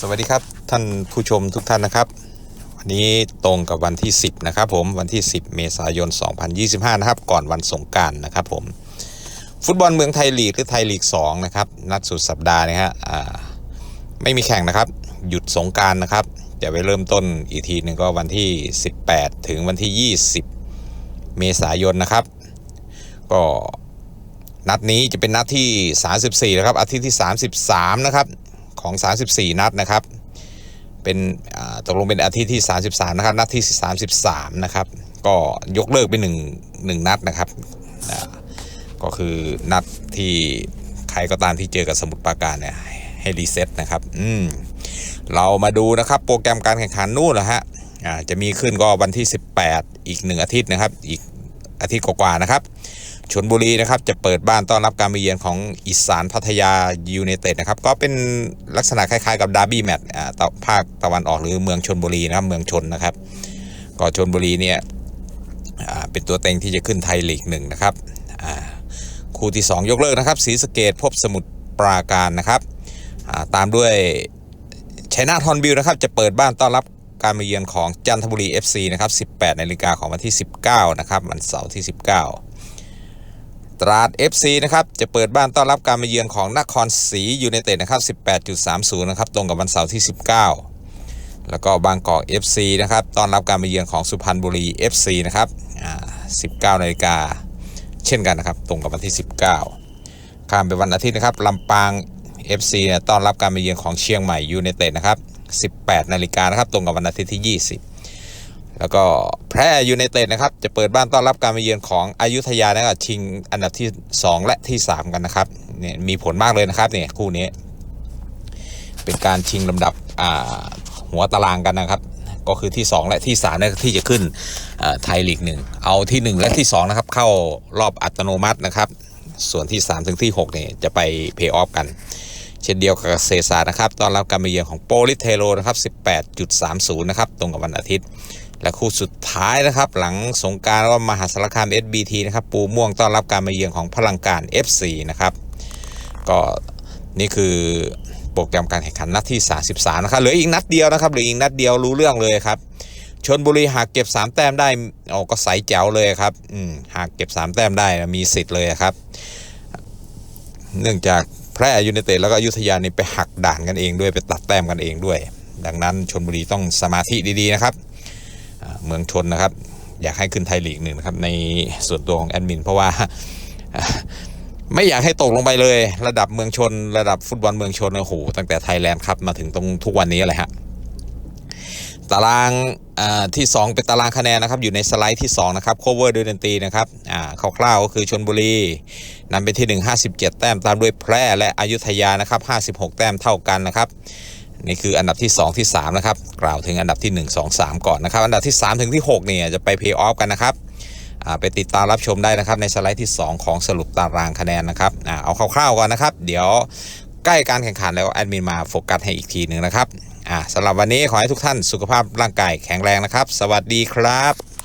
สวัสดีครับท่านผู้ชมทุกท่านนะครับ วันนี้ตรงกับวันที่ 10 นะครับผมวันที่ 10 เมษายน 2025 นะครับ ก่อนวันสงการนะครับผมฟุตบอลเมืองไทยลีกหรือไทยลีก 2 นะครับ นัดสุดสัปดาห์นะฮะไม่มีแข่งนะครับ หยุดสงการนะครับจะไปเริ่มต้นอีกทีหนึ่งก็วันที่ 18 ถึงวันที่ 20 เมษายนนะครับ ก็นัดนี้จะเป็นนัดที่ 34นะครับอาทิตย์ที่ 33 นะครับ ของ 34 นัดนะครับ เป็นตกลงเป็นอาทิตย์ที่ 33 นะครับ นัดที่ 33 นะครับ ก็ยกเลิกไปหนึ่งหนึ่งนัดนะครับ ก็คือนัดที่ใครก็ตามที่เจอกับสมุทรปราการเนี่ยให้รีเซ็ตนะครับ อืม เรามาดูนะครับโปรแกรมการแข่งขันนู่นแหละฮะจะมีขึ้นก็วันที่ 18 อีกหนึ่งอาทิตย์นะครับ อีกอาทิตย์กว่าๆนะครับ ชนบุรีนะครับจะเปิดบ้านต้อนรับการมาเยือนของอีสานพัทยายูไนเต็ดนะครับก็เป็นลักษณะคล้ายๆกับดาร์บี้แมตช์อ่าภาคตะวันออกหรือเมืองชนบุรีนะครับเมืองชนนะครับ ก็ชนบุรีเนี่ยอ่าเป็นตัวเต็งที่จะขึ้นไทยลีกหนึ่งนะครับอ่าคู่ที่ 2 ยกเลิกนะครับศรีสะเกดพบสมุทรปราการนะครับอ่าตามด้วยชัยนาทอนบิลนะครับจะเปิดบ้านต้อนรับการมาเยือนของจันทบุรี FC นะครับ 18นาฬิกาของวันที่ 19 นะครับวันเสาร์ที่ 19 ตราด FC นะครับ จะเปิดบ้านต้อนรับการมาเยือนของนครศรียูไนเต็ดนะครับ 18.30 นะครับ ตรงกับวันเสาร์ที่ 19 แล้วก็บางกอก FC นะครับ ต้อนรับการมาเยือนของสุพรรณบุรี FC นะครับ19นาฬิกาเช่นกันนะครับ ตรงกับวันที่ 19 ข้ามไปวันอาทิตย์นะครับลำปาง FC เนี่ยต้อนรับการมาเยือนของเชียงใหม่ยูไนเต็ดนะครับ 18 นาฬิกานะครับ ตรงกับวันอาทิตย์ที่ 20 แล้วก็แพร่ยูไนเต็ดนะครับ จะเปิดบ้านต้อนรับการมาเยือนของอายุทยานะครับชิงอันดับที่ 2 และที่ 3 กันนะครับเนี่ยมีผลมากเลยนะครับเนี่ยคู่นี้ เป็นการชิงลำดับหัวตารางกันนะครับ ก็คือที่ 2 และที่3นี่ยที่จะขึ้นไทยลีกหนึ่งเอาที่ 1 และที่ 2 นะครับ เข้ารอบอัตโนมัตินะครับ ส่วนที่ 3 ถึงที่6เนี่ยจะไปเพย์ออฟกันเช่นเดียวกับเกษตรศาสตร์นะครับ ตอนรับการมาเยือนของโปลิเทโรนะครับ 18.30 นะครับ ตรงกับวันอาทิตย์ และคู่สุดท้ายนะครับ หลังสงการว่ามหาสารคาม SBT นะครับ ปูม่วงต้อนรับการมาเยือนของพลังการ FC นะครับ ก็นี่คือโปรแกรมการแข่งขันนัดที่ 33 นะครับ เหลืออีกนัดเดียวนะครับเหลืออีกนัดเดียวรู้เรื่องเลยครับชนบุรีหากเก็บ 3 แต้มได้โอ้ก็ใสแจ๋วเลยครับอืมหากเก็บ 3 แต้มได้มีสิทธิ์เลยครับ เนื่องจากแพร่ยูไนเต็ดแล้วก็อยุธยานี่ไปหักด่านกันเองด้วยไปตัดแต้มกันเองด้วย ดังนั้นชนบุรีต้องสมาธิดีๆนะครับ เมืองชนนะครับ อยากให้ขึ้นไทยลีกหนึ่งนะครับในส่วนตัวของแอดมินเพราะว่าไม่อยากให้ตกลงไปเลย ระดับเมืองชน ระดับฟุตบอลเมืองชนโอ้โหตั้งแต่ไทยแลนด์ครับมาถึงตรงทุกวันนี้เลยฮะตารางที่ 2 เป็นตารางคะแนนนะครับ อยู่ในสไลด์ที่ 2 นะครับ cover ด้วยดนตรีนะครับอ่าคร่าวๆก็คือชนบุรีนำไปที่ 1 57 แต้มตามด้วยแพร่และอยุธยานะครับ56 แต้มเท่ากันนะครับ นี่คืออันดับที่ 2 ที่ 3 นะครับ กล่าวถึงอันดับที่ 1 2 3 ก่อนนะครับ อันดับที่ 3 ถึงที่ 6 เนี่ย จะไปเพย์ออฟกันนะครับไปติดตามรับชมได้นะครับ ในสไลด์ที่ 2 ของสรุปตารางคะแนนนะครับอเอาคร่าวๆก่อนนะครับ เดี๋ยวใกล้การแข่งขันแล้วแอดมินมาโฟกัสให้อีกทีหนึ่งนะครับสำหรับวันนี้ขอให้ทุกท่านสุขภาพร่างกายแข็งแรงนะครับ สวัสดีครับ